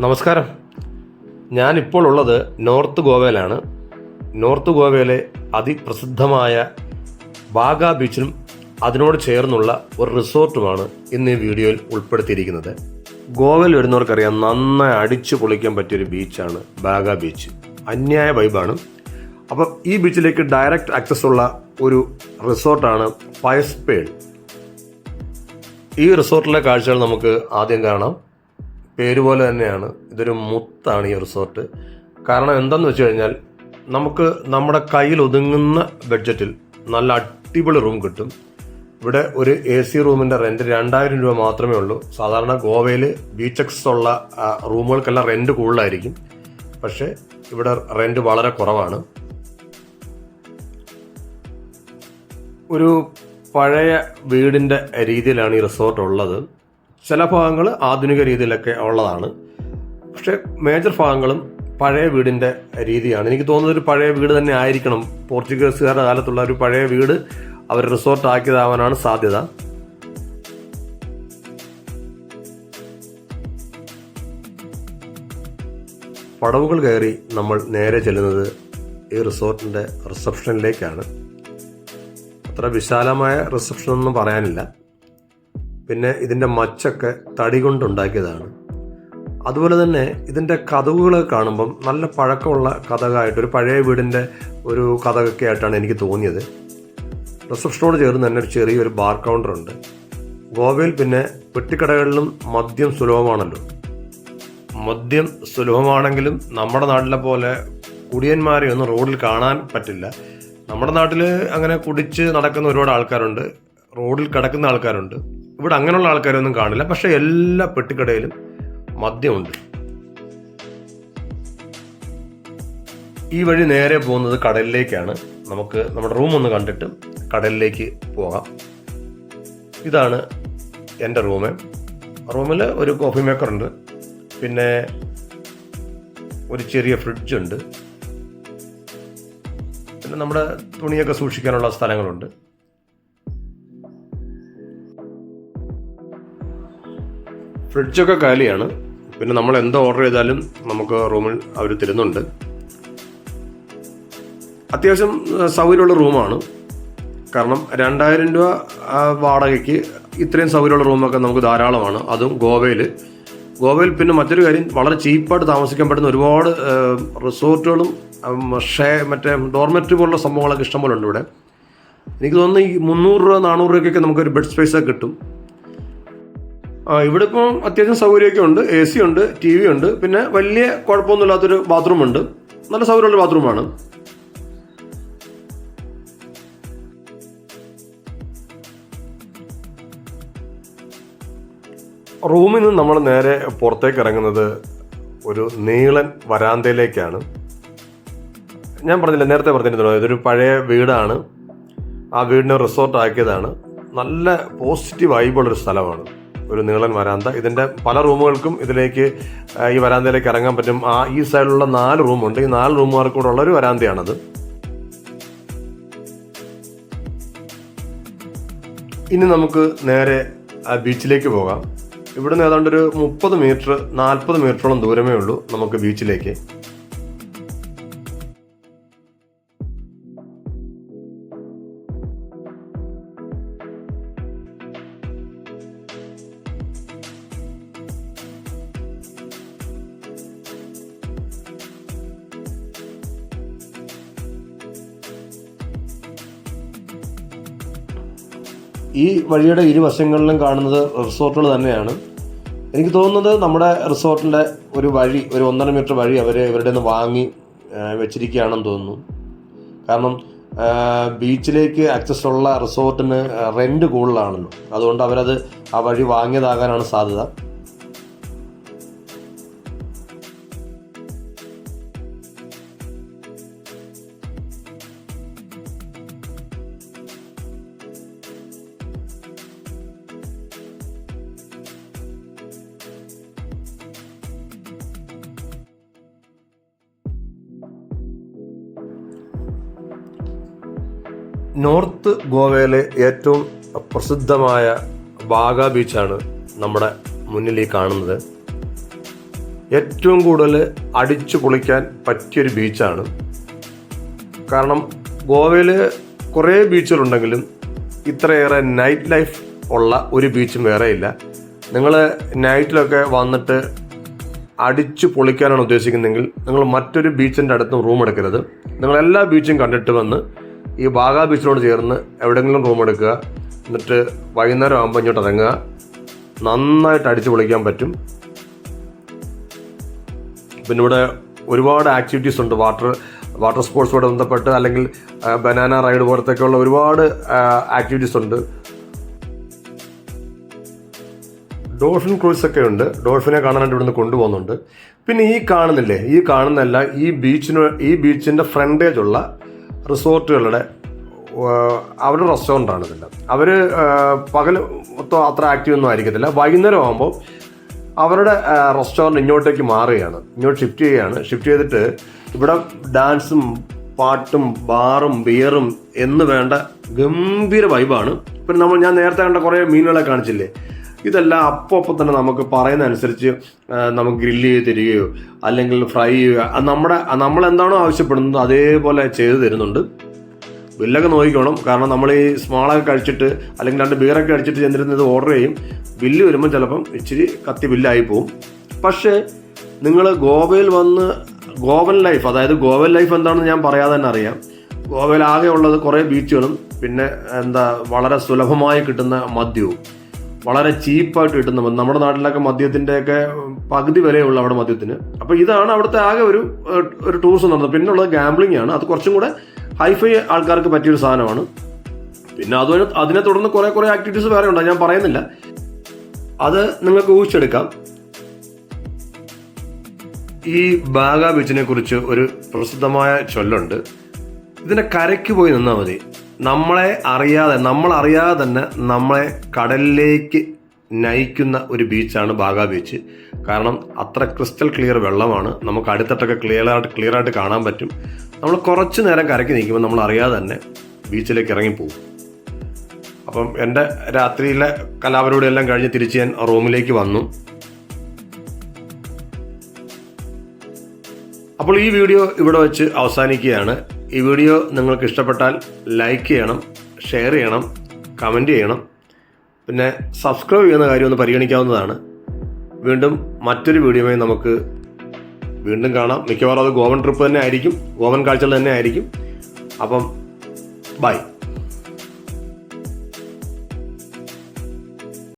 നമസ്കാരം. ഞാനിപ്പോൾ ഉള്ളത് നോർത്ത് ഗോവയിലാണ്. നോർത്ത് ഗോവയിലെ അതിപ്രസിദ്ധമായ ബാഗ ബീച്ചിലും അതിനോട് ചേർന്നുള്ള ഒരു റിസോർട്ടുമാണ് ഇന്ന് ഈ വീഡിയോയിൽ ഉൾപ്പെടുത്തിയിരിക്കുന്നത്. ഗോവയിൽ വരുന്നവർക്കറിയാം നന്നായി അടിച്ചു പൊളിക്കാൻ പറ്റിയൊരു ബീച്ചാണ് ബാഗ ബീച്ച്. അന്യായ വൈബാണ്. അപ്പം ഈ ബീച്ചിലേക്ക് ഡയറക്റ്റ് ആക്സസ് ഉള്ള ഒരു റിസോർട്ടാണ് പയസ്പേൾ ഈ റിസോർട്ടിലെ കാഴ്ചകൾ നമുക്ക് ആദ്യം കാണാം. പേര് പോലെ തന്നെയാണ്. ഇതൊരു മുത്താണ് ഈ റിസോർട്ട് കാരണം എന്തെന്ന് വെച്ച് കഴിഞ്ഞാൽ നമുക്ക് നമ്മുടെ കയ്യിൽ ഒതുങ്ങുന്ന ബഡ്ജറ്റിൽ നല്ല അടിപൊളി റൂം കിട്ടും. ഇവിടെ ഒരു എ സി റൂമിന്റെ റെന്റ് രണ്ടായിരം രൂപ മാത്രമേ ഉള്ളൂ. സാധാരണ ഗോവയിൽ ബീച്ചക്സ് ഉള്ള റൂമുകൾക്കെല്ലാം റെന്റ് കൂടുതലായിരിക്കും. പക്ഷേ ഇവിടെ റെന്റ് വളരെ കുറവാണ്. ഒരു പഴയ വീടിന്റെ രീതിയിലാണ് ഈ റിസോർട്ട് ഉള്ളത്. ചില ഭാഗങ്ങൾ ആധുനിക രീതിയിലൊക്കെ ഉള്ളതാണ്. പക്ഷേ മേജർ ഭാഗങ്ങളും പഴയ വീടിന്റെ രീതിയാണ്. എനിക്ക് തോന്നുന്നത് ഒരു പഴയ വീട് തന്നെ ആയിരിക്കണം. പോർച്ചുഗീസുകാരുടെ കാലത്തുള്ള ഒരു പഴയ വീട് അവർ റിസോർട്ട് ആക്കിയതാവാനാണ് സാധ്യത. പടവുകൾ കയറി നമ്മൾ നേരെ ചെല്ലുന്നത് ഈ റിസോർട്ടിന്റെ റിസപ്ഷനിലേക്കാണ്. അത്ര വിശാലമായ റിസപ്ഷൻ ഒന്നും പറയാനില്ല. പിന്നെ ഇതിന്റെ മച്ചൊക്കെ തടി കൊണ്ടുണ്ടാക്കിയതാണ്. അതുപോലെ തന്നെ ഇതിന്റെ കഥകുകൾ കാണുമ്പം നല്ല പഴക്കമുള്ള കഥകായിട്ട് ഒരു പഴയ വീടിന്റെ ഒരു കഥകൊക്കെ ആയിട്ടാണ് എനിക്ക് തോന്നിയത്. റിസപ്ഷനോട് ചേർന്ന് തന്നെ ഒരു ചെറിയൊരു ബാർ കൗണ്ടർ ഉണ്ട് ഗോവയിൽ പിന്നെ പെട്ടിക്കടകളിലും മദ്യം സുലഭമാണല്ലോ. മദ്യം സുലഭമാണെങ്കിലും നമ്മുടെ നാട്ടിലെ പോലെ കുടിയന്മാരെ ഒന്നും റോഡിൽ കാണാൻ പറ്റില്ല. നമ്മുടെ നാട്ടിൽ അങ്ങനെ കുടിച്ച് നടക്കുന്ന ഒരുപാട് ആൾക്കാരുണ്ട്. റോഡിൽ കിടക്കുന്ന ആൾക്കാരുണ്ട്. ഇവിടെ അങ്ങനെയുള്ള ആൾക്കാരൊന്നും കാണില്ല. പക്ഷെ എല്ലാ പെട്ടിക്കടയിലും മദ്യമുണ്ട്. ഈ വഴി നേരെ പോകുന്നത് കടലിലേക്കാണ്. നമുക്ക് നമ്മുടെ റൂം ഒന്ന് കണ്ടിട്ട് കടലിലേക്ക് പോകാം. ഇതാണ് എന്റെ റൂമ്. റൂമിൽ ഒരു കോഫി മേക്കർ ഉണ്ട് പിന്നെ ഒരു ചെറിയ ഫ്രിഡ്ജ് ഉണ്ട് പിന്നെ നമ്മുടെ തുണിയൊക്കെ സൂക്ഷിക്കാനുള്ള സ്ഥലങ്ങളുണ്ട്. ഫ്രിഡ്ജൊക്കെ കാലിയാണ്. പിന്നെ നമ്മൾ എന്തോ ഓർഡർ ചെയ്താലും നമുക്ക് റൂമിൽ അവർ തരുന്നുണ്ട്. അത്യാവശ്യം സൗകര്യമുള്ള റൂമാണ്. കാരണം രണ്ടായിരം രൂപ വാടകയ്ക്ക് ഇത്രയും സൗകര്യമുള്ള റൂമൊക്കെ നമുക്ക് ധാരാളമാണ്. അതും ഗോവയിൽ ഗോവയിൽ പിന്നെ മറ്റൊരു കാര്യം വളരെ ചീപ്പായിട്ട് താമസിക്കാൻ പറ്റുന്ന ഒരുപാട് റിസോർട്ടുകളും ഷേ മറ്റേ ഡോർമെറ്ററി പോലുള്ള സംഭവങ്ങളൊക്കെ ഇഷ്ടംപോലെ ഉണ്ട് ഇവിടെ. എനിക്ക് തോന്നുന്നു ഈ മുന്നൂറ് രൂപ നാനൂറ് രൂപയ്ക്കൊക്കെ നമുക്കൊരു ബെഡ് സ്പേസൊക്കെ കിട്ടും. ഇവിടെ ഇപ്പോൾ അത്യാവശ്യം സൗകര്യമൊക്കെ ഉണ്ട് എ സി ഉണ്ട് ടി വി ഉണ്ട്. പിന്നെ വലിയ കുഴപ്പമൊന്നുമില്ലാത്തൊരു ബാത്റൂം ഉണ്ട്. നല്ല സൗകര്യമുള്ള ബാത്റൂമാണ് റൂമിൽ നിന്ന് നമ്മൾ നേരെ പുറത്തേക്ക് ഇറങ്ങുന്നത് ഒരു നീളൻ വരാന്തയിലേക്കാണ്. ഞാൻ പറഞ്ഞില്ല നേരത്തെ പറഞ്ഞിരുന്നല്ലോ ഇതൊരു പഴയ വീടാണ്. ആ വീടിനെ റിസോർട്ട് ആക്കിയതാണ്. നല്ല പോസിറ്റീവ് വൈബുള്ളൊരു സ്ഥലമാണ്. ഒരു നീളൻ വരാന്ത. ഇതിന്റെ പല റൂമുകൾക്കും ഇതിലേക്ക് ഈ വരാന്തയിലേക്ക് ഇറങ്ങാൻ പറ്റും. ആ ഈ സൈഡിലുള്ള നാല് റൂമുണ്ട്. ഈ നാല് റൂമുകാർക്കൂടെ ഉള്ള ഒരു വരാന്തയാണത്. ഇനി നമുക്ക് നേരെ ആ ബീച്ചിലേക്ക് പോകാം. ഇവിടുന്ന് ഏതാണ്ട് ഒരു മുപ്പത് മീറ്റർ നാൽപ്പത് മീറ്ററോളം ദൂരമേ ഉള്ളൂ നമുക്ക് ബീച്ചിലേക്ക്. ഈ വഴിയുടെ ഇരുവശങ്ങളിലും കാണുന്നത് റിസോർട്ടുകൾ തന്നെയാണ്. എനിക്ക് തോന്നുന്നത് നമ്മുടെ റിസോർട്ടിന്റെ ഒരു വഴി ഒരു ഒന്നര മീറ്റർ വഴി അവർ ഇവരുടെ നിന്ന് വാങ്ങി വെച്ചിരിക്കുകയാണെന്ന് തോന്നുന്നു. കാരണം ബീച്ചിലേക്ക് ആക്സസ് ഉള്ള റിസോർട്ടിന് റെന്റ് കൂടുതലാണല്ലോ. അതുകൊണ്ട് അവരത് ആ വഴി വാങ്ങിയതാകാനാണ് സാധ്യത. നോർത്ത് ഗോവയിലെ ഏറ്റവും പ്രസിദ്ധമായ ബാഗ ബീച്ചാണ് നമ്മുടെ മുന്നിൽ ഈ കാണുന്നത്. ഏറ്റവും കൂടുതൽ അടിച്ചു പൊളിക്കാൻ പറ്റിയൊരു ബീച്ചാണ്. കാരണം ഗോവയിൽ കുറേ ബീച്ചുകളുണ്ടെങ്കിലും ഇത്രയേറെ നൈറ്റ് ലൈഫ് ഉള്ള ഒരു ബീച്ചും വേറെ ഇല്ല നിങ്ങൾ നൈറ്റിലൊക്കെ വന്നിട്ട് അടിച്ചു പൊളിക്കാനാണ് ഉദ്ദേശിക്കുന്നതെങ്കിൽ നിങ്ങൾ മറ്റൊരു ബീച്ചിന്റെ അടുത്തും റൂം എടുക്കരുത്. നിങ്ങൾ എല്ലാ ബീച്ചും കണ്ടിട്ട് വന്ന് ഈ വാഗാ ബീച്ചിനോട് ചേർന്ന് എവിടെയെങ്കിലും റൂം എടുക്കുക. എന്നിട്ട് വൈകുന്നേരം ആകുമ്പോൾ ഇങ്ങോട്ട് ഇറങ്ങുക. നന്നായിട്ട് അടിച്ചു പൊളിക്കാൻ പറ്റും. പിന്നെ ഇവിടെ ഒരുപാട് ആക്ടിവിറ്റീസ് ഉണ്ട്. വാട്ടർ വാട്ടർ സ്പോർട്സുമായിട്ട് ബന്ധപ്പെട്ട് അല്ലെങ്കിൽ ബനാന റൈഡ് പോലത്തെയൊക്കെയുള്ള ഒരുപാട് ആക്ടിവിറ്റീസ് ഉണ്ട്. ഡോൾഫിൻ ക്രൂസ് ഒക്കെ ഉണ്ട്. ഡോൾഫിനെ കാണാനായിട്ട് ഇവിടുന്ന് കൊണ്ടുപോകുന്നുണ്ട്. പിന്നെ ഈ കാണുന്നില്ലേ? ഈ കാണുന്നല്ല ഈ ബീച്ചിന് ഈ ബീച്ചിന്റെ ഫ്രണ്ടേജ് ഉള്ള റിസോർട്ടുകളുടെ അവരുടെ റെസ്റ്റോറന്റാണ് ഇതിന്റെ അവർ പകൽ മൊത്തം അത്ര ആക്റ്റീവ് ഒന്നും ആയിരിക്കത്തില്ല. വൈകുന്നേരം ആകുമ്പോൾ അവരുടെ റെസ്റ്റോറന്റ് ഇങ്ങോട്ടേക്ക് മാറുകയാണ്. ഇങ്ങോട്ട് ഷിഫ്റ്റ് ചെയ്യുകയാണ്. ഷിഫ്റ്റ് ചെയ്തിട്ട് ഇവിടെ ഡാൻസും പാട്ടും ബാറും ബിയറും എന്ന് വേണ്ട ഗംഭീര വൈബാണ് പിന്നെ നമ്മൾ ഞാൻ നേരത്തെ കണ്ട കുറേ മീനുകളെ കാണിച്ചില്ലേ? ഇതെല്ലാം അപ്പോൾ അപ്പോൾ തന്നെ നമുക്ക് പറയുന്ന അനുസരിച്ച് നമുക്ക് ഗ്രില്ല് ചെയ്ത് തരികയോ അല്ലെങ്കിൽ ഫ്രൈ ചെയ്യുക നമ്മുടെ നമ്മൾ എന്താണോ ആവശ്യപ്പെടുന്നത് അതേപോലെ ചെയ്തു തരുന്നുണ്ട്. ബില്ലൊക്കെ നോക്കിക്കോണം. കാരണം നമ്മൾ ഈ സ്മാളൊക്കെ കഴിച്ചിട്ട് അല്ലെങ്കിൽ രണ്ട് ബിയറൊക്കെ കഴിച്ചിട്ട് ചെന്നിരുന്നത് ഓർഡർ ചെയ്യും. ബില്ല് വരുമ്പോൾ ചിലപ്പം ഇച്ചിരി കത്തി ബില്ലായി പോവും. പക്ഷേ നിങ്ങൾ ഗോവയിൽ വന്ന് ഗോവൻ ലൈഫ് അതായത് ഗോവൻ ലൈഫ് എന്താണെന്ന് ഞാൻ പറയാതെ തന്നെ അറിയാം. ഗോവയിൽ ആകെ ഉള്ളത് കുറേ ബീച്ചുകളും പിന്നെ എന്താ വളരെ സുലഭമായി കിട്ടുന്ന മദ്യവും. വളരെ ചീപ്പായിട്ട് കിട്ടുന്ന. നമ്മുടെ നാട്ടിലൊക്കെ മദ്യത്തിന്റെയൊക്കെ പകുതി വിലയുള്ള അവിടെ മദ്യത്തിന്. അപ്പോൾ ഇതാണ് അവിടുത്തെ ആകെ ഒരു ഒരു ടൂറിസം നടന്നത്. പിന്നെ ഉള്ളത് ഗാംബ്ലിംഗ് ആണ്. അത് കുറച്ചും കൂടെ ഹൈഫൈ ആൾക്കാർക്ക് പറ്റിയൊരു സാധനമാണ്. പിന്നെ അത് അതിനെ തുടർന്ന് കുറേ കുറേ ആക്ടിവിറ്റീസ് വേറെ ഉണ്ട് ഞാൻ പറയുന്നില്ല. അത് നിങ്ങൾക്ക് ഊഹിച്ചെടുക്കാം. ഈ ബാഗ ബീച്ചിനെ കുറിച്ച് ഒരു പ്രസിദ്ധമായ ചൊല്ലുണ്ട്. ഇതിന്റെ കരയ്ക്ക് പോയി നിന്നാൽ മതി. നമ്മളെ അറിയാതെ നമ്മൾ അറിയാതെ തന്നെ നമ്മളെ കടലിലേക്ക് നയിക്കുന്ന ഒരു ബീച്ചാണ് ബാഗ ബീച്ച്. കാരണം അത്ര ക്രിസ്റ്റൽ ക്ലിയർ വെള്ളമാണ്. നമുക്ക് അടുത്തിട്ടൊക്കെ ക്ലിയർ ആയിട്ട് ക്ലിയർ ആയിട്ട് കാണാൻ പറ്റും. നമ്മൾ കുറച്ച് നേരം കരക്കി നിൽക്കുമ്പോൾ നമ്മൾ അറിയാതെ തന്നെ ബീച്ചിലേക്ക് ഇറങ്ങി പോകും. അപ്പം എന്റെ രാത്രിയിലെ കലാപരിപാടി എല്ലാം കഴിഞ്ഞ് തിരിച്ച് ഞാൻ റൂമിലേക്ക് വന്നു. അപ്പോൾ ഈ വീഡിയോ ഇവിടെ വെച്ച് അവസാനിക്കുകയാണ്. ഈ വീഡിയോ നിങ്ങൾക്ക് ഇഷ്ടപ്പെട്ടാൽ ലൈക്ക് ചെയ്യണം ഷെയർ ചെയ്യണം കമന്റ് ചെയ്യണം. പിന്നെ സബ്സ്ക്രൈബ് ചെയ്യുന്ന കാര്യം ഒന്ന് പരിഗണിക്കാവുന്നതാണ്. വീണ്ടും മറ്റൊരു വീഡിയോയുമായി നമുക്ക് വീണ്ടും കാണാം. മിക്കവാറും അത് ഗോവൻ ട്രിപ്പ് തന്നെ ആയിരിക്കും. ഗോവൻ കാഴ്ചകൾ തന്നെ ആയിരിക്കും. അപ്പം ബൈ.